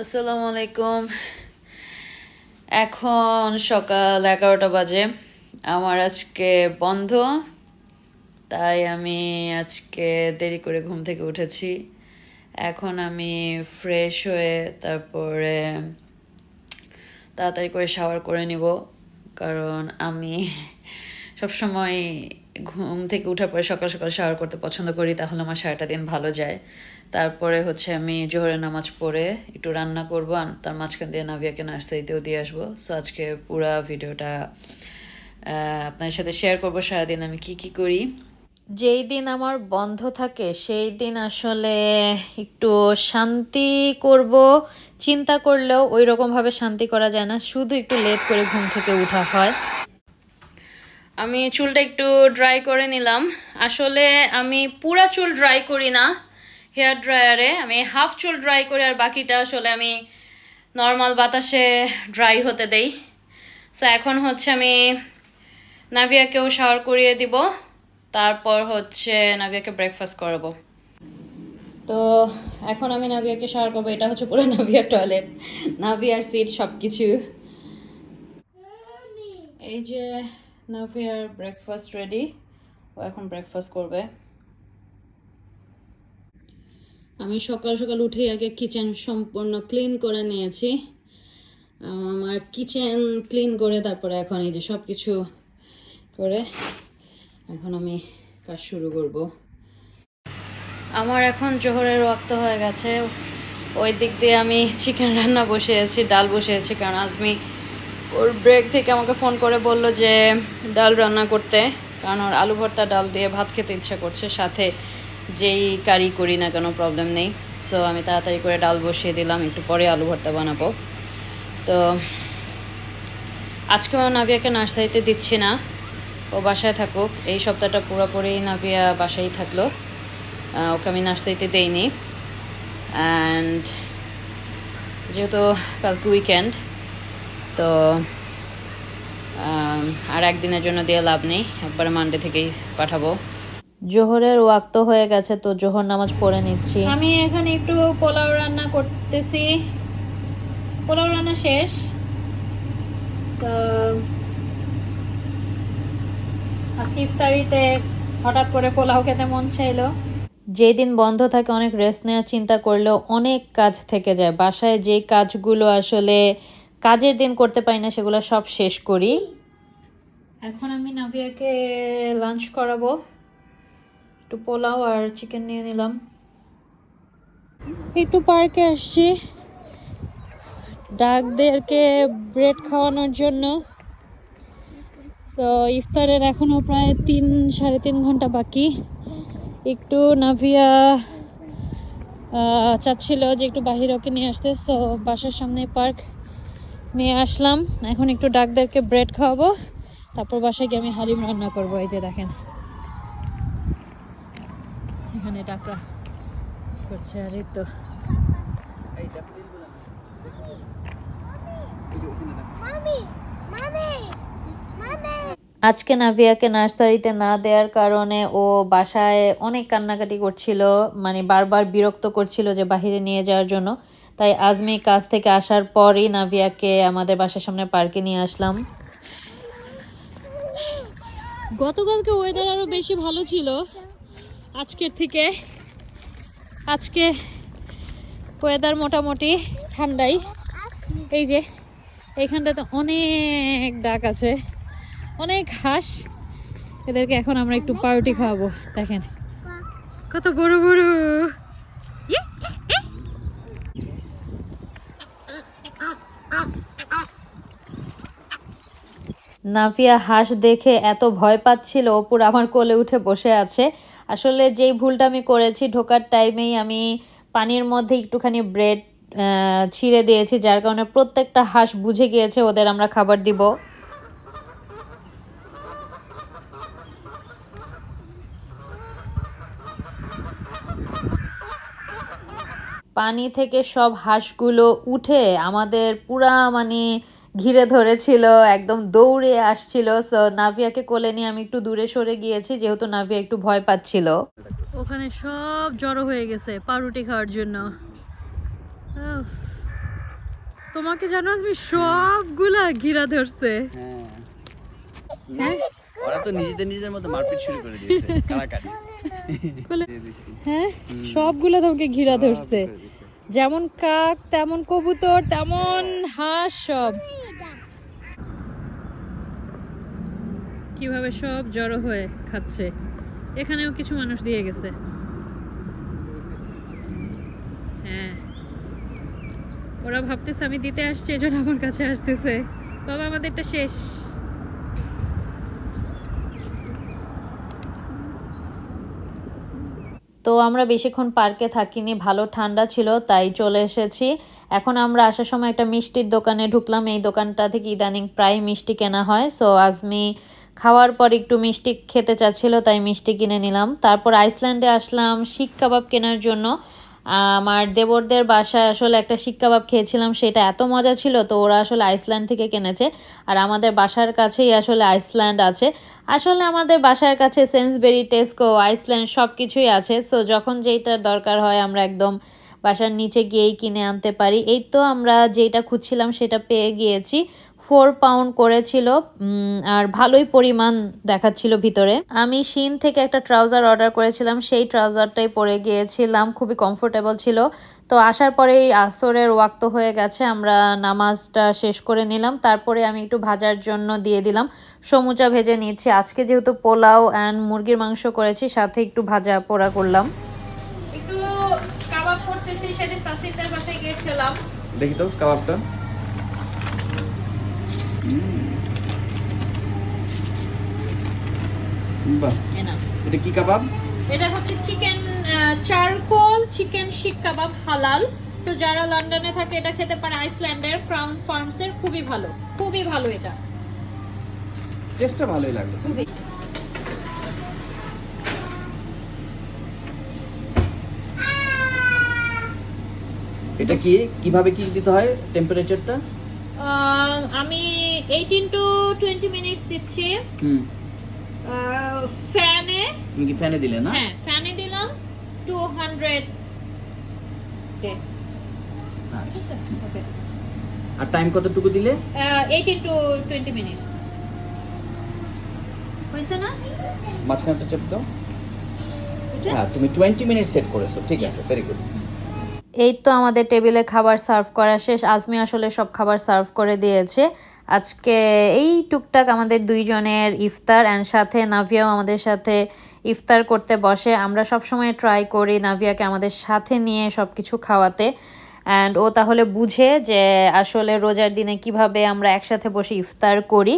আসসালামু আলাইকুম। এখন সকাল এগারোটা বাজে। আমার আজকে বন্ধ, তাই আমি আজকে দেরি করে ঘুম থেকে উঠেছি। এখন আমি ফ্রেশ হয়ে তারপরে তাড়াতাড়ি করে শাওয়ার করে নিব, কারণ আমি সবসময় ঘুম থেকে উঠার পরে সকাল সকাল শাওয়ার করতে পছন্দ করি, তাহলে আমার সারাটা দিন ভালো যায়। তারপরে হচ্ছে আমি জোহরের নামাজ পড়ে একটু রান্না করব আর তার মাঝখান দিয়ে নাভিয়াকে নার্সারিতেও দিয়ে আসব। সো আজকে পুরা ভিডিওটা আপনার সাথে শেয়ার করব সারাদিন আমি কি কি করি। যেই দিন আমার বন্ধ থাকে সেই দিন আসলে একটু শান্তি করব। চিন্তা করলেও ওই রকমভাবে শান্তি করা যায় না শুধু একটু লেট করে ঘুম থেকে উঠা হয়। আমি চুলটা একটু ড্রাই করে নিলাম। আসলে আমি পুরা চুল ড্রাই করি না হেয়ার ড্রায়ারে, আমি হাফ চুল ড্রাই করি আর বাকিটা আসলে আমি নর্মাল বাতাসে ড্রাই হতে দেই। সো এখন হচ্ছে আমি নাভিয়াকেও শাওয়ার করিয়ে দিব। তারপর হচ্ছে নাভিয়াকে ব্রেকফাস্ট করাবো। তো এখন আমি নাভিয়াকে শাওয়ার করব। এটা হচ্ছে পুরো নাভিয়ার টয়লেট নাভিয়ার সিট সব কিছু এই যে নাভিয়ার ব্রেকফাস্ট রেডি ও এখন ব্রেকফাস্ট করবে। আমি সকাল সকাল উঠে আগে কিচেন সম্পূর্ণ ক্লিন করে নিয়েছি। আমার কিচেন ক্লিন করে তারপরে এখন এই যে সব কিছু করে এখন আমি কাজ শুরু করব। আমার এখন জোহরের রক্ত হয়ে গেছে। ওই দিক দিয়ে আমি চিকেন রান্না বসিয়েছি, ডাল বসিয়েছি, কারণ আজমি ওর ব্রেক থেকে আমাকে ফোন করে বলল যে, ডাল রান্না করতে, কারণ ওর আলু ভর্তা, ডাল দিয়ে ভাত খেতে ইচ্ছা করছে। সাথে যেই কারি করি না কোনো প্রবলেম নেই। সো আমি তাড়াতাড়ি করে ডাল বসিয়ে দিলাম, একটু পরে আলু ভর্তা বানাবো। তো আজকেও নাভিয়াকে নার্সারিতে দিচ্ছি না। ও বাসায় থাকুক। এই সপ্তাহটা পুরোপুরি নাভিয়া বাসায় থাকল। ওকে আমি নার্সারিতে দেইনি। অ্যান্ড যেহেতু কালকে উইকেন্ড তো আর একদিনের জন্য দিয়ে লাভ নেই। একবারে মানডে থেকেই পাঠাবো। জোহরের ওয়াক্ত হয়ে গেছে তো জোহর নামাজ পড়ে নিচ্ছি। আমি এখানে একটু পোলাও রান্না করতেছি। পোলাও রান্না শেষ। আজকে ইফতারিতে হঠাৎ করে পোলাও খেতে মন চাইলো। যেই দিন বন্ধ থাকে অনেক রেস্ট নেওয়ার চিন্তা করলেও অনেক কাজ থেকে যায়। বাসায় যে কাজগুলো আসলে কাজের দিন করতে পারি না সেগুলো সব শেষ করি। এখন আমি নাভিয়াকে লাঞ্চ করাবো। একটু পোলাও আর চিকেন নিয়ে নিলাম। একটু পার্কে আসছি। ডাকদেরকে ব্রেড খাওয়ানোর জন্য। সো ইফতারের এখনও প্রায় তিন, সাড়ে তিন ঘণ্টা বাকি। একটু নাভিয়া চাচ্ছিল যে একটু বাহিরে ওকে নিয়ে আসতে। সো বাসার সামনে পার্ক নিয়ে আসলাম। এখন একটু ডাকদেরকে ব্রেড খাওয়াবো। তারপর বাসায় গিয়ে আমি হালিম রান্না করব। এই যে দেখেন। এখানে ডাকরা করছে, আর এই তো। আজকে নাভিয়াকে নার্সারিতে না দেওয়ার কারণে ও বাসায় অনেক কান্নাকাটি করছিল মানে বারবার বিরক্ত করছিল যে বাহিরে নিয়ে যাওয়ার জন্য। তাই আজমি কাজ থেকে আসার পরই নাভিয়াকে আমাদের বাসার সামনে পার্কে নিয়ে আসলাম। গতকালকে ওয়েদার আরও বেশি ভালো ছিল। আজকের থেকে আজকে ওয়েদার মোটামুটি ঠান্ডাই। এই যে, এইখানটাতে অনেক ডাক আছে, অনেক হাঁস। এদেরকে এখন আমরা একটু পাউরুটি খাওয়াবো, দেখেন। কত বড় বড়। নাফিয়া হাঁস দেখে এত ভয় পাচ্ছিল ও পুরো আমার কোলে উঠে বসে আছে। আসলে যেই ভুলটা আমি করেছি ঢোকার টাইমেই আমি পানির মধ্যে একটুখানি ব্রেড ছিঁড়ে দিয়েছি, যার কারণে প্রত্যেকটা হাঁস বুঝে গিয়েছে ওদের আমরা খাবার দিব। পানি থেকে সব হাঁসগুলো উঠে আমাদের পুরা মানে ঘিরে ধরেছিল একদম দৌড়ে আসছিল। সো নাভিয়াকে কোলে নিয়ে আমি একটু দূরে সরে গিয়েছি যেহেতু নাভিয়া একটু ভয় পাচ্ছিল। ওখানে সব জড়ো হয়ে গেছে পাউরুটি খাওয়ার জন্য। তোমাকে জানো আজমি সবগুলা ঘিরা ধরছে। হ্যাঁ। ওরা তো নিজেদের নিজেদের মধ্যে মারপিট শুরু করে দিয়েছে। হ্যাঁ? সবগুলা তোমাকে ঘিরা ধরছে। যেমন কাক তেমন কবুতর তেমন হাঁস সব। কীভাবে সব জড়ো হয়ে খাচ্ছে? এখানেও কিছু মানুষ দিয়ে গেছে। হ্যাঁ। ওরা ভাবতেছে আমি দিতে আসছি, এজন্য আমার কাছে আসতেছে। বাবা, আমাদেরটা শেষ। তো আমরা বেশিক্ষণ পার্কে থাকিনি, ভালো ঠান্ডা ছিল, তাই চলে এসেছি। এখন আমরা আসার সময় একটা মিষ্টির দোকানে ঢুকলাম। এই দোকানটা থেকে ইদানিং প্রায় মিষ্টি কেনা হয়। সো আজমি খাওয়ার পর একটু মিষ্টি খেতে চাচ্ছিল, তাই মিষ্টি কিনে নিলাম। তারপর আইসল্যান্ডে আসলাম শিক কাবাব কেনার জন্য। আমার দেবরদের বাসায় আসলে একটা শিক কাবাব খেয়েছিলাম, সেটা এত মজা ছিল, তো ওরা আসলে আইসল্যান্ড থেকে কিনেছে। আর আমাদের বাসার কাছেই আসলে আইসল্যান্ড আছে। আসলে আমাদের বাসার কাছে সেন্সবেরি, টেস্কো, আইসল্যান্ড সব কিছুই আছে, সো যখন যেইটার দরকার হয় আমরা একদম বাসার নিচে গিয়েই কিনে আনতে পারি। এই তো আমরা যেটা খুঁজছিলাম সেটা পেয়ে গিয়েছি। ফোর পাউন্ড করেছিল আর ভালোই পরিমাণ দেখাচ্ছিল ভিতরে। আমি শিন থেকে একটা ট্রাউজার অর্ডার করেছিলাম সেই ট্রাউজারটাই পরে গিয়েছিলাম খুবই কমফোর্টেবল ছিল। তো আসার পরেই আসরের ওয়াক্ত হয়ে গেছে আমরা নামাজটা শেষ করে নিলাম। তারপরে আমি একটু ভাজার জন্য দিয়ে দিলাম। সমুচা ভেজে নিচ্ছি আজকে যেহেতু পোলাও অ্যান্ড মুরগির মাংস করেছি সাথে একটু ভাজা পোড়া করলাম। একটু কাবাব করতেছি সেদিন তাসিরদের বাসায় গিয়েছিলাম। দেখি তো কাবাবটা। এটা কি কাবাব? এটা হচ্ছে চিকেন চারকোল চিকেন শিক কাবাব হালাল। তো যারা লন্ডনে থাকে এটা খেতে পারে আইসল্যান্ডের ক্রাউন ফার্মস এর খুবই ভালো খুবই ভালো এটা। টেস্টটা ভালোই লাগল। খুবই। এটা কি? কীভাবে কি দিতে হয় টেম্পারেচারটা আমি এইটিন টু টোয়েন্টি মিনিটস দিচ্ছি। হুম। ফ্যানে তুমি কি ফ্যানে দিলে না? হ্যাঁ ফ্যানে দিলাম টু হান্ড্রেড আচ্ছা। আর টাইম কতটুকু দিলে? এইটিন টু টোয়েন্টি মিনিটস হয়েছে না? মাঝখানটা চেপ দাও। হ্যাঁ তুমি টোয়েন্টি মিনিট সেট করেছ। ঠিক আছে ভেরি গুড এই তো আমাদের টেবিলে খাবার সার্ভ করা শেষ। আজমি আসলে সব খাবার সার্ভ করে দিয়েছে। আজকে এই টুকটাক আমাদের দুইজনের ইফতার অ্যান্ড সাথে নাভিয়াও আমাদের সাথে ইফতার করতে বসে। আমরা সব সময় ট্রাই করি নাভিয়াকে আমাদের সাথে নিয়ে সব কিছু খাওয়াতে। অ্যান্ড ও তাহলে বুঝে যে আসলে রোজার দিনে কীভাবে আমরা একসাথে বসে ইফতার করি।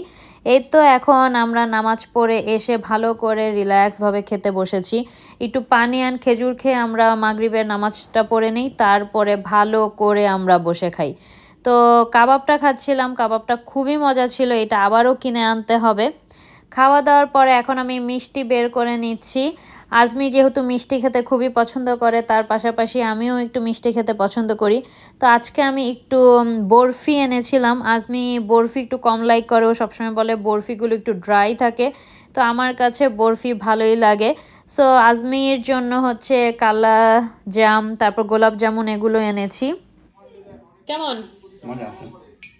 এই তো এখন আমরা নামাজ পড়ে এসে ভালো করে রিল্যাক্সভাবে খেতে বসেছি। একটু পানি অ্যান্ড খেজুর খেয়ে আমরা মাগরিবের নামাজটা পড়ে নিই, তারপরে ভালো করে আমরা বসে খাই। তো কাবাবটা খাচ্ছিলাম, কাবাবটা খুবই মজা ছিল, এটা আবারও কিনে আনতে হবে। খাওয়া দাওয়ার পরে এখন আমি মিষ্টি বের করে নিচ্ছি। আজমি যেহেতু মিষ্টি খেতে খুবই পছন্দ করে, তার পাশাপাশি আমিও একটু মিষ্টি খেতে পছন্দ করি। তো আজকে আমি একটু বরফি এনেছিলাম। আজমি বরফি একটু কম লাইক করে, ও সবসময় বলে বরফিগুলো একটু ড্রাই থাকে। তো আমার কাছে বরফি ভালোই লাগে। সো আজমির জন্য হচ্ছে কালা জাম, তারপর গোলাপ জামুন এগুলো এনেছি। কেমন? মজা আছে।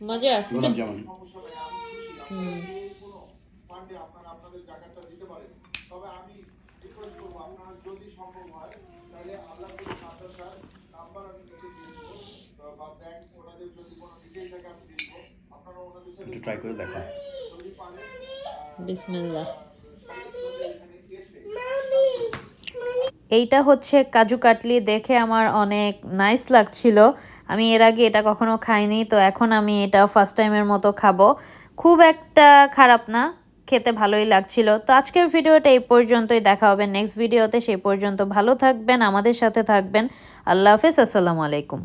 মজা? গোলাপ জামুন। হুম। একটু ট্রাই করে দেখো। বিসমিল্লাহ। এইটা হচ্ছে কাজু কাটলি দেখে আমার অনেক নাইস লাগছিল। আমি এর আগে এটা কখনো খাইনি, তো এখন আমি এটা ফার্স্ট টাইমের মতো খাব। খুব একটা খারাপ না, খেতে ভালোই লাগছিল। তো আজকের ভিডিওটা এই পর্যন্তই, দেখা হবে নেক্সট ভিডিওতে সেই পর্যন্ত ভালো থাকবেন, আমাদের সাথে থাকবেন। আল্লাহ হাফিজ, আসসালামু আলাইকুম।